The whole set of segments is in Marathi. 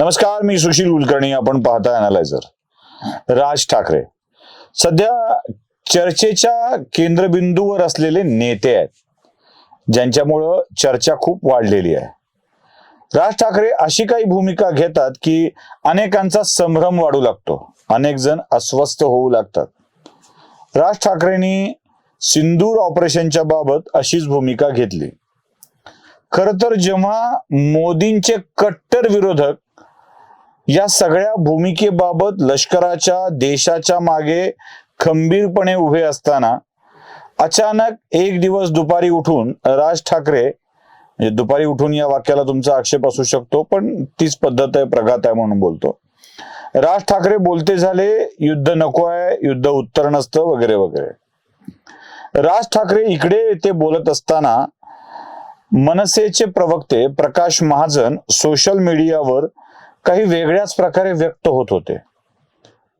नमस्कार मी सुशील कुलकर्णी आपण पाहता अनालायझर राज ठाकरे सध्या चर्चेच्या केंद्रबिंदूवर असलेले नेते आहेत ज्यांच्यामुळं चर्चा खूप वाढलेली आहे. राज ठाकरे अशी काही भूमिका घेतात की अनेकांचा संभ्रम वाढू लागतो अनेक जण अस्वस्थ होऊ लागतात. राज ठाकरेंनी सिंदूर ऑपरेशनच्या बाबत अशीच भूमिका घेतली. खर तर जेव्हा मोदींचे कट्टर विरोधक या सगळ्या भूमिकेबाबत लष्कराच्या देशाच्या मागे खंबीरपणे उभे असताना अचानक एक दिवस दुपारी उठून राज ठाकरे म्हणजे दुपारी उठून या वाक्याला तुमचा आक्षेप असू शकतो पण तीच पद्धत आहे प्रघात आहे म्हणून बोलतो. राज ठाकरे बोलते झाले युद्ध नको आहे युद्ध उत्तर नसतं वगैरे वगैरे. राज ठाकरे इकडे ते बोलत असताना मनसेचे प्रवक्ते प्रकाश महाजन सोशल मीडियावर काही वेगळ्याच प्रकारे व्यक्त होत होते.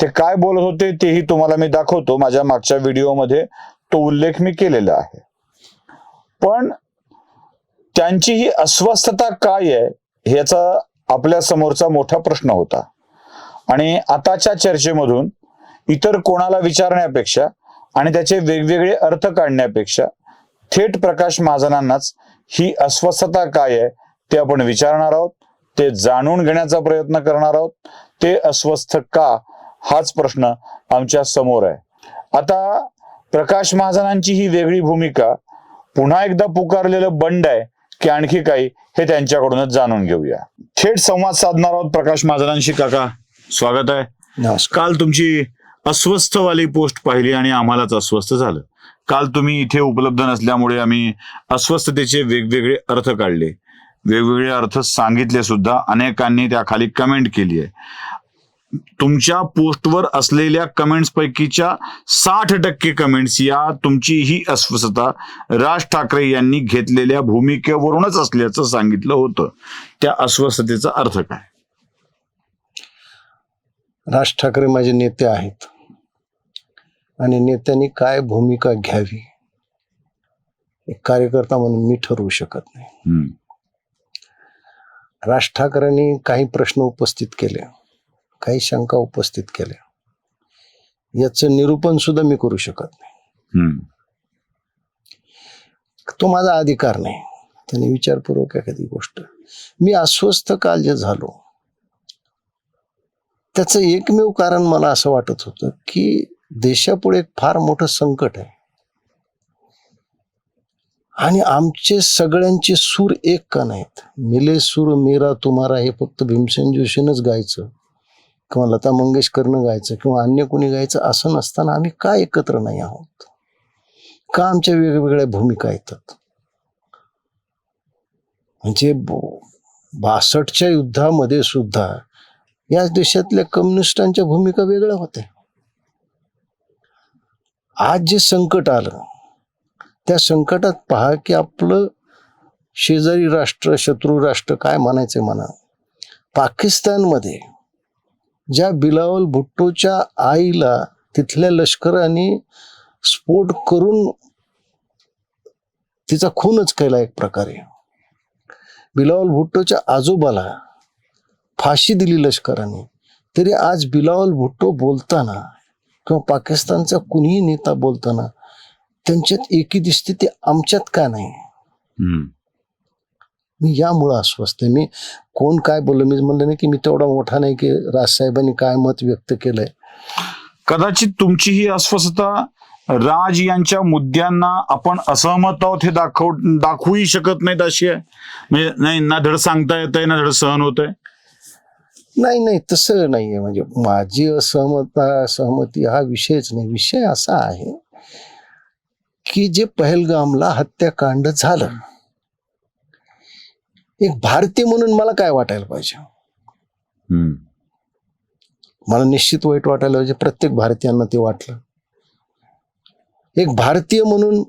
ते काय बोलत होते तेही तुम्हाला मी दाखवतो. माझ्या मागच्या व्हिडिओमध्ये तो उल्लेख मी केलेला आहे. पण त्यांची ही अस्वस्थता काय आहे याचा आपल्या समोरचा मोठा प्रश्न होता. आणि आताच्या चर्चेमधून इतर कोणाला विचारण्यापेक्षा आणि त्याचे वेगवेगळे अर्थ काढण्यापेक्षा थेट प्रकाश महाजनांनाच ही अस्वस्थता काय आहे ते आपण विचारणार आहोत. ते जाणून घेण्याचा प्रयत्न करणार आहोत. ते अस्वस्थ का? हाच प्रश्न आमच्यासमोर आहे. आता प्रकाश महाजनांची ही वेगळी भूमिका पुन्हा एकदा पुकारलेलं बंड आहे की आणखी काही हे त्यांच्याकडूनच जाणून घेऊया. थेट संवाद साधणार आहोत प्रकाश महाजनांशी. काका स्वागत आहे. काल तुमची अस्वस्थवाली पोस्ट पाहिली आणि आम्हालाच अस्वस्थ झालं. काल तुम्ही इथे उपलब्ध नसल्यामुळे आम्ही अस्वस्थतेचे वेगवेगळे अर्थ काढले. वेगवेगळे अर्थ सांगितले सुद्धा अनेकांनी त्या खाली कमेंट केली आहे. तुमच्या पोस्टवर असलेल्या कमेंट्स पैकीच्या साठ टक्के कमेंट्स या तुमची ही अस्वस्थता राज ठाकरे यांनी घेतलेल्या भूमिकेवरूनच असल्याचं सांगितलं होतं. त्या अस्वस्थतेचा अर्थ काय? राज ठाकरे माझे नेते आहेत. आणि नेत्यांनी काय भूमिका घ्यावी? एक कार्यकर्ता म्हणून मी ठरवू शकत नाही. राज ठाकरेंनी काही प्रश्न उपस्थित केले काही शंका उपस्थित केल्या. याचं निरूपण सुद्धा मी करू शकत नाही. तो माझा अधिकार नाही. त्यांनी विचारपूर्वक एखादी गोष्ट. मी अस्वस्थ काल जे झालो त्याचं एकमेव कारण मला असं वाटत होतं की देशापुढे एक फार मोठं संकट आहे. आणि आमचे सगळ्यांचे सूर एक का नाहीत मिले सूर मेरा तुम्हारा हे फक्त भीमसेन जोशीनंच गायचं. किंवा लता मंगेशकरनं गायचं किंवा अन्य कोणी गायचं असं नसताना आम्ही का एकत्र नाही आहोत? का आमच्या वेगवेगळ्या भूमिका येतात? म्हणजे बासष्टच्या युद्धामध्ये सुद्धा या देशातल्या कम्युनिस्टांच्या भूमिका वेगळ्या होत्या. आज जे संकट आलं त्या संकटात पहा की आपलं शेजारी राष्ट्र शत्रू राष्ट्र काय म्हणायचे म्हणा. पाकिस्तानमध्ये ज्या बिलावल भुट्टोच्या आईला तिथल्या लष्कराने स्फोट करून तिचा खूनच केला एक प्रकारे. बिलावल भुट्टोच्या आजोबाला फाशी दिली लष्कराने. तरी आज बिलावल भुट्टो बोलताना किंवा पाकिस्तानचा कुणीही नेता बोलताना त्यांच्यात एकी दिसते ते आमच्यात का नाही. मी यामुळं अस्वस्थ आहे. मी कोण काय बोललं मी म्हणलं नाही की मी तेवढा मोठा नाही की राजसाहेबांनी काय मत व्यक्त केलंय. कदाचित तुमची ही अस्वस्थता राज यांच्या मुद्द्यांना आपण असहमत आहोत हे दाखव दाखवूही शकत नाहीत अशी आहे. म्हणजे नाही ना धड सांगता येत आहे ना धड सहन होत आहे. नाही नाही तसं नाहीये. म्हणजे माझी असहमता सहमती हा विषयच नाही. विषय असा आहे की जे पहलगामला हत्याकांड झालं. एक भारतीय म्हणून मला काय वाटायला पाहिजे? मला निश्चित वाईट वाटायला पाहिजे प्रत्येक भारतीयांना ते वाटलं. एक भारतीय म्हणून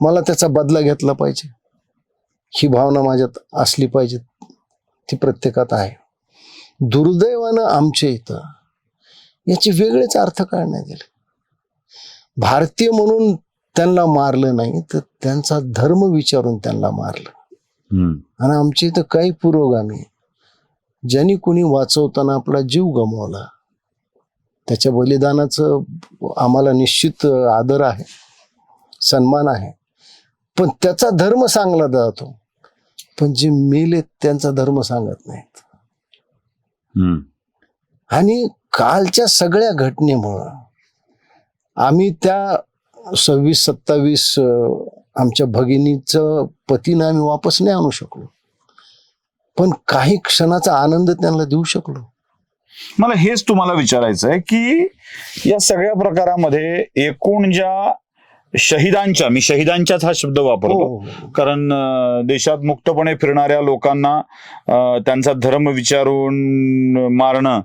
मला त्याचा बदला घेतला पाहिजे. ही भावना माझ्यात असली पाहिजे ती प्रत्येकात आहे. दुर्दैवानं आमच्या इथं याचे वेगळेच अर्थ काढण्यात गेले भारतीय म्हणून त्यांना मारलं नाही तर त्यांचा धर्म विचारून त्यांना मारलं. आणि आमच्या इथं काही पुरोगामी ज्यांनी कुणी वाचवताना आपला जीव गमावला त्याच्या बलिदानाचं आम्हाला निश्चित आदर आहे सन्मान आहे पण त्याचा धर्म सांगला जातो पण जे मेले त्यांचा धर्म सांगत नाहीत हम्म. आणि कालच्या सगळ्या घटनेमुळं आम्ही त्या सव्वीस सत्तावीस आमच्या भगिनीचं पतीनं आम्ही वापस नाही आणू शकलो. पण काही क्षणाचा आनंद त्यांना देऊ शकलो. मला हेच तुम्हाला विचारायचं आहे की या सगळ्या प्रकारामध्ये एकूण ज्या शहीदांच्या मी शहीदांच्याच हा शब्द वापरतो. हो. कारण अं, देशात मुक्तपणे फिरणाऱ्या लोकांना त्यांचा धर्म विचारून मारणं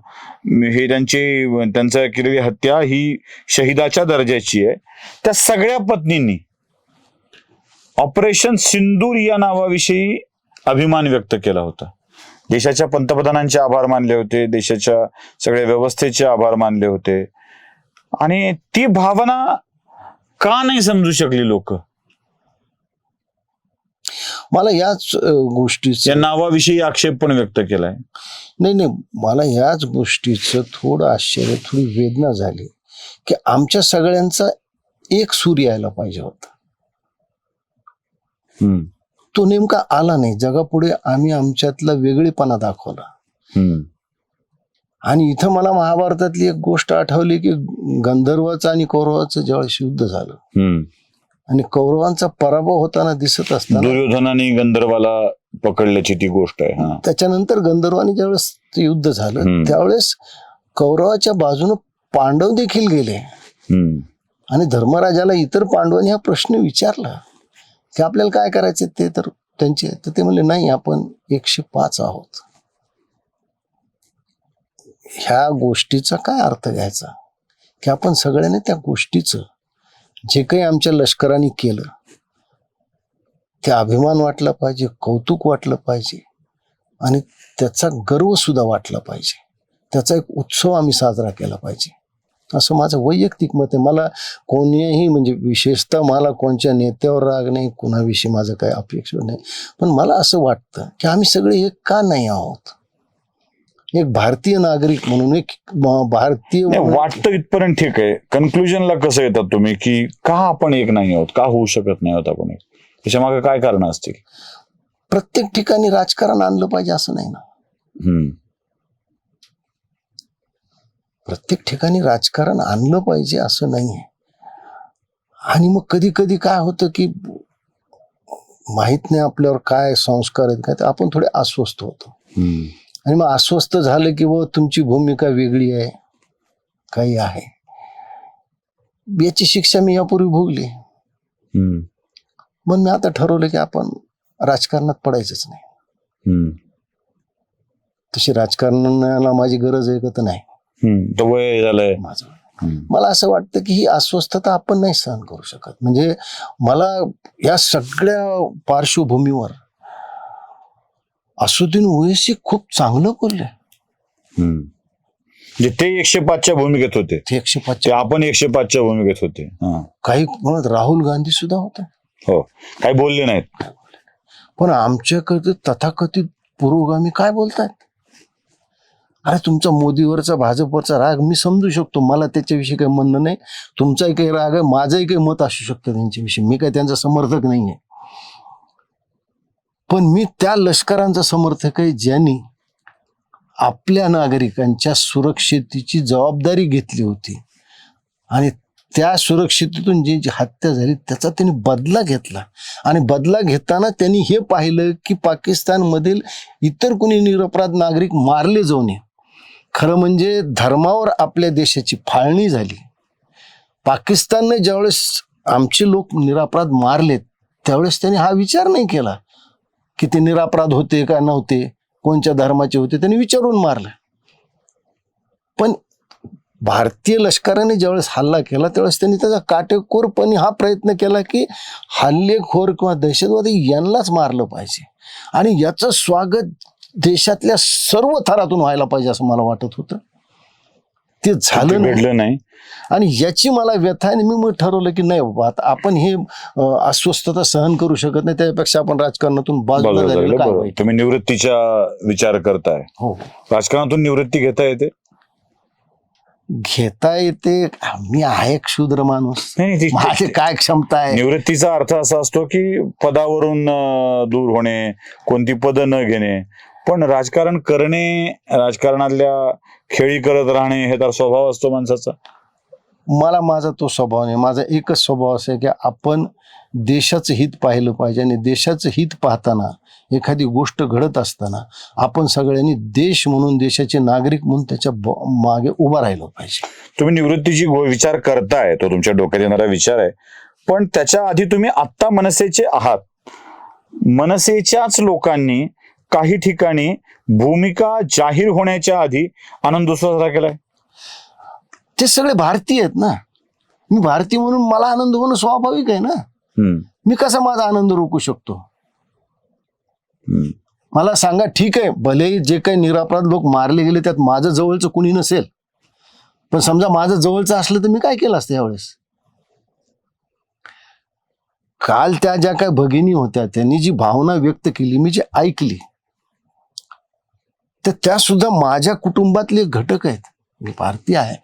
हे त्यांची त्यांचं केलेली हत्या ही शहिदाच्या दर्जाची आहे. त्या सगळ्या पत्नींनी ऑपरेशन सिंदूर या नावाविषयी अभिमान व्यक्त केला होता. देशाच्या पंतप्रधानांचे आभार मानले होते देशाच्या सगळ्या व्यवस्थेचे आभार मानले होते. आणि ती भावना का नाही समजू शकली लोक? मला याच गोष्टीचं या नावाविषयी आक्षेप पण व्यक्त केलाय. नाही नाही मला याच गोष्टीचं थोडं आश्चर्य थोडी वेदना झाली. की आमच्या सगळ्यांचा एक सूर यायला पाहिजे होता. तो नेमका आला नाही. जगापुढे आम्ही आमच्यातला वेगळेपणा दाखवला. आणि इथं मला महाभारतातली एक गोष्ट आठवली की गंधर्वाचं आणि कौरवाचं ज्यावेळेस युद्ध झालं. आणि कौरवांचा पराभव होताना दिसत असताना दुर्योधनाने गंधर्वाला पकडल्याची ती गोष्ट आहे त्याच्यानंतर गंधर्वानी ज्यावेळेस युद्ध झालं. त्यावेळेस कौरवाच्या बाजूनं पांडव देखील गेले. आणि धर्मराजाला इतर पांडवांनी हा प्रश्न विचारला की आपल्याला काय करायचे ते तर त्यांचे तर ते म्हणले नाही आपण एकशे पाच आहोत. ह्या गोष्टीचा काय अर्थ घ्यायचा? की आपण सगळ्यांनी त्या गोष्टीचं जे काही आमच्या लष्कराने केलं ते अभिमान वाटला पाहिजे कौतुक वाटलं पाहिजे आणि त्याचा गर्व सुद्धा वाटला पाहिजे. त्याचा एक उत्सव आम्ही साजरा केला पाहिजे. असं माझं वैयक्तिक मत आहे. मला कोणीही म्हणजे विशेषतः मला कोणत्या नेत्यावर राग नाही कुणाविषयी माझं काही अपेक्षा नाही. पण मला असं वाटतं की आम्ही सगळे एक का नाही आहोत? एक भारतीय नागरिक म्हणून एक भारतीय वाटतं इथपर्यंत ठीक आहे. कन्क्लुजनला कसं येतात तुम्ही? की का आपण एक नाही आहोत? का होऊ शकत नाही आहोत आपण एक? त्याच्यामागे काय कारण असतील? प्रत्येक ठिकाणी राजकारण आणलं पाहिजे असं नाही ना. हम्म, प्रत्येक ठिकाणी राजकारण आणलं पाहिजे असं नाही आहे आणि मग कधी कधी काय होतं की माहीत नाही आपल्यावर काय संस्कार आहेत काय आपण थोडे अस्वस्थ होतो. आणि मग अस्वस्थ झालं की व तुमची भूमिका वेगळी आहे काही आहे. याची शिक्षा मी यापूर्वी भोगली. मग मी आता ठरवलं की आपण राजकारणात पडायचंच नाही. तशी राजकारणाला माझी गरज आहे का तर नाही. तर वय झालंय. माझं. मला असं वाटतं की ही अस्वस्थता आपण नाही सहन करू शकत. म्हणजे मला या सगळ्या पार्श्वभूमीवर असुद्दीन ओवेसी खूप चांगलं बोलले. म्हणजे ते एकशे पाचच्या भूमिकेत होते. ते एकशे ते पाचच्या आपण एकशे पाचच्या भूमिकेत होते. हा. काही म्हणत राहुल गांधी सुद्धा होते. हो. काही बोलले नाहीत. पण आमच्याकडे तथाकथित पुरोगामी काय बोलतात अरे तुमचा मोदीवरचा भाजपवरचा राग मी समजू शकतो. मला त्याच्याविषयी काही म्हणणं नाही. तुमचाही काही राग आहे माझंही काही मत असू शकतं त्यांच्याविषयी. मी काही त्यांचा समर्थक नाही आहे. पण मी त्या लष्करांचा समर्थक आहे ज्यांनी आपल्या नागरिकांच्या सुरक्षितेची जबाबदारी घेतली होती. आणि त्या सुरक्षितेतून जी जी हत्या झाली त्याचा त्यांनी बदला घेतला. आणि बदला घेताना त्यांनी हे पाहिलं की पाकिस्तानमधील इतर कुणी निरपराध नागरिक मारले जाऊ नये. खरं म्हणजे धर्मावर आपल्या देशाची फाळणी झाली. पाकिस्तानने ज्यावेळेस आमचे लोक निरापराध मारलेत त्यावेळेस त्यांनी हा विचार नाही केला की ते निरापराध होते का नव्हते कोणत्या धर्माचे होते त्यांनी विचारून मारलं. पण भारतीय लष्कराने ज्यावेळेस हल्ला केला त्यावेळेस त्यांनी त्याचा काटेकोरपणे हा प्रयत्न केला की हल्लेखोर किंवा दहशतवादी यांनाच मारलं पाहिजे. आणि याचं स्वागत देशातल्या सर्व थरातून व्हायला पाहिजे असं मला वाटत होतं. ते झालं नाही. घडलं नाही. आणि याची मला व्यथा आहे आणि मी मग ठरवलं की नाही बाबा आता आपण हे अस्वस्थता सहन करू शकत नाही त्यापेक्षा आपण राजकारणातून बाजूला झालेलं काय तुम्ही निवृत्तीचा विचार करताय. हो. राजकारणातून निवृत्ती घेता येते? घेता येते. मी आहे एक शूद्र माणूस. माझी काय क्षमता आहे? निवृत्तीचा अर्थ असा असतो की पदावरून दूर होणे कोणती पदं न घेणे पण राजकारण करणे राजकारणातल्या खेळी करत राहणे हे तर स्वभाव असतो माणसाचा. मला माझा तो स्वभाव नाही. माझा एकच स्वभाव असा की आपण देशाचं हित पाहिलं पाहिजे आणि देशाचं हित पाहताना एखादी गोष्ट घडत असताना आपण सगळ्यांनी देश म्हणून देशाचे नागरिक म्हणून त्याच्यामागे उभा राहिलं पाहिजे. तुम्ही निवृत्तीची विचार करताय तो तुमच्या डोक्यात येणारा विचार आहे. पण त्याच्या आधी तुम्ही आत्ता मनसेचे आहात. मनसेच्याच लोकांनी काही ठिकाणी भूमिका जाहीर होण्याच्या आधी आनंद साजरा केलाय. ते सगळे भारतीय आहेत ना. मी भारतीय म्हणून मला आनंद होणं स्वाभाविक आहे ना. मी कसा माझा आनंद रोखू शकतो. मला सांगा ठीक आहे भले जे काही निरापराध लोक मारले गेले त्यात माझं जवळचं कुणी नसेल. पण समजा माझं जवळचं असलं तर मी काय केलं असतं यावेळेस? काल त्या ज्या काही भगिनी होत्या त्यांनी जी भावना व्यक्त केली मी जी ऐकली तर त्या सुद्धा माझ्या कुटुंबातले घटक आहेत. मी भारतीय आहे.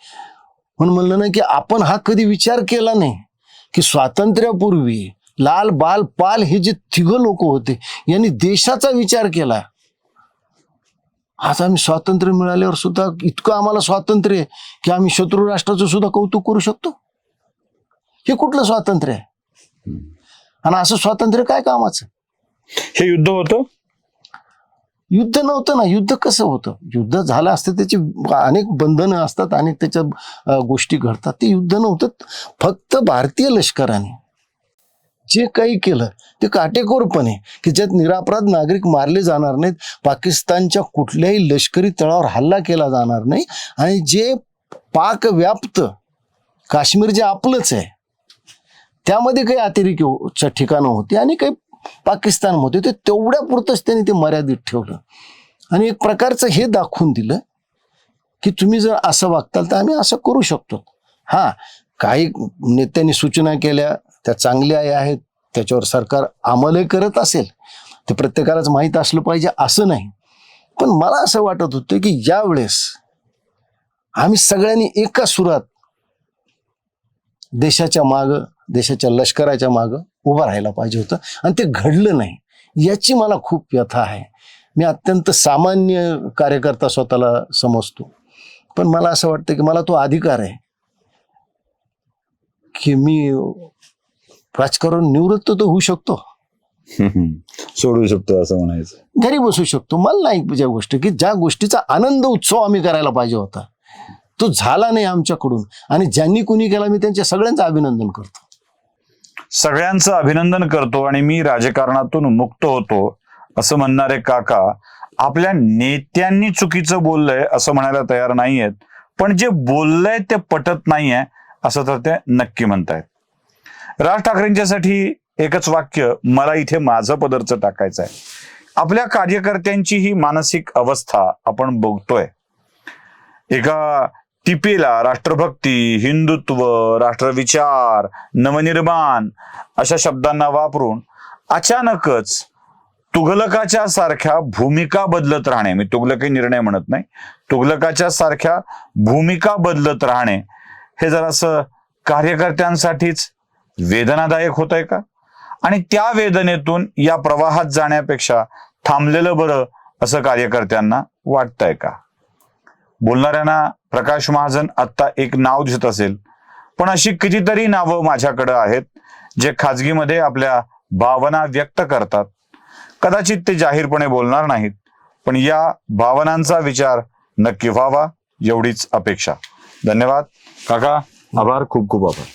म्हणून म्हणलं ना की आपण हा कधी विचार केला नाही की स्वातंत्र्यापूर्वी लाल बाल पाल हे जे तिघ लोक होते यांनी देशाचा विचार केला. आज आम्ही स्वातंत्र्य मिळाल्यावर सुद्धा इतकं आम्हाला स्वातंत्र्य आहे की आम्ही शत्रू राष्ट्राचं सुद्धा कौतुक करू शकतो? हे कुठलं स्वातंत्र्य आहे? आणि असं स्वातंत्र्य काय कामाचं? हे युद्ध होतं. युद्ध नव्हतं ना युद्ध कसं होतं? युद्ध झालं असतं त्याची अनेक बंधनं असतात अनेक त्याच्या गोष्टी घडतात. ते युद्ध नव्हतं. फक्त भारतीय लष्कराने जे काही केलं ते काटेकोरपणे की ज्यात निरापराध नागरिक मारले जाणार नाहीत पाकिस्तानच्या कुठल्याही लष्करी तळावर हल्ला केला जाणार नाही आणि जे पाक व्याप्त काश्मीर जे आपलंच आहे त्यामध्ये काही अतिरेकी ठिकाणं होती आणि काही पाकिस्तानमध्ये ते तेवढ्या पुरतच त्यांनी ते मर्यादित ठेवलं. आणि एक प्रकारचं हे दाखवून दिलं की तुम्ही जर असं वागताल तर आम्ही असं करू शकतो. हां काही नेत्यांनी सूचना केल्या त्या चांगल्या आहेत त्याच्यावर सरकार अंमलही करत असेल ते प्रत्येकालाच माहीत असलं पाहिजे असं नाही. पण मला असं वाटत होतं की यावेळेस आम्ही सगळ्यांनी एका सुरात देशाच्या मागं देशाच्या लष्कराच्या मागं उभं राहायला पाहिजे होतं. आणि ते घडलं नाही. याची मला खूप व्यथा आहे. मी अत्यंत सामान्य कार्यकर्ता स्वतःला समजतो. पण मला असं वाटतं की मला तो अधिकार आहे. की मी राजकारण निवृत्त तर होऊ शकतो. सोडू शकतो असं म्हणायचं. घरी बसू शकतो. मला नाही ज्या गोष्टी की ज्या गोष्टीचा आनंद उत्सव आम्ही करायला पाहिजे होता. तो झाला नाही आमच्याकडून. आणि ज्यांनी कुणी केला मी त्यांच्या सगळ्यांचं अभिनंदन करतो. सगळ्यांचं अभिनंदन करतो आणि मी राजकारणातून मुक्त होतो असं म्हणणारे काका आपल्या नेत्यांनी चुकीचं बोललंय असं म्हणायला तयार नाहीयेत. पण जे बोललंय ते पटत नाहीये असं तर ते नक्की म्हणतायत. राज ठाकरेंच्यासाठी एकच वाक्य मला इथे माझं पदरचं टाकायचं आहे आपल्या कार्यकर्त्यांची ही मानसिक अवस्था आपण बघतोय. एका टिपेला राष्ट्रभक्ती हिंदुत्व राष्ट्रविचार नवनिर्माण अशा शब्दांना वापरून अचानकच तुघलकाच्या सारख्या भूमिका बदलत राहणे. मी तुघलकी निर्णय म्हणत नाही. तुघलकाच्या सारख्या भूमिका बदलत राहणे हे जरासं कार्यकर्त्यांसाठीच वेदनादायक होत आहे का? आणि त्या वेदनेतून या प्रवाहात जाण्यापेक्षा थांबलेलं बरं असं कार्यकर्त्यांना वाटतंय का? बोलणाऱ्यांना प्रकाश महाजन आत्ता एक नाव दिसत असेल. पण अशी कितीतरी नावं माझ्याकडे आहेत जे खाजगीमध्ये आपल्या भावना व्यक्त करतात. कदाचित ते जाहीरपणे बोलणार नाहीत पण या भावनांचा विचार नक्की व्हावा एवढीच अपेक्षा. धन्यवाद. काका आभार खूप खूप आभार.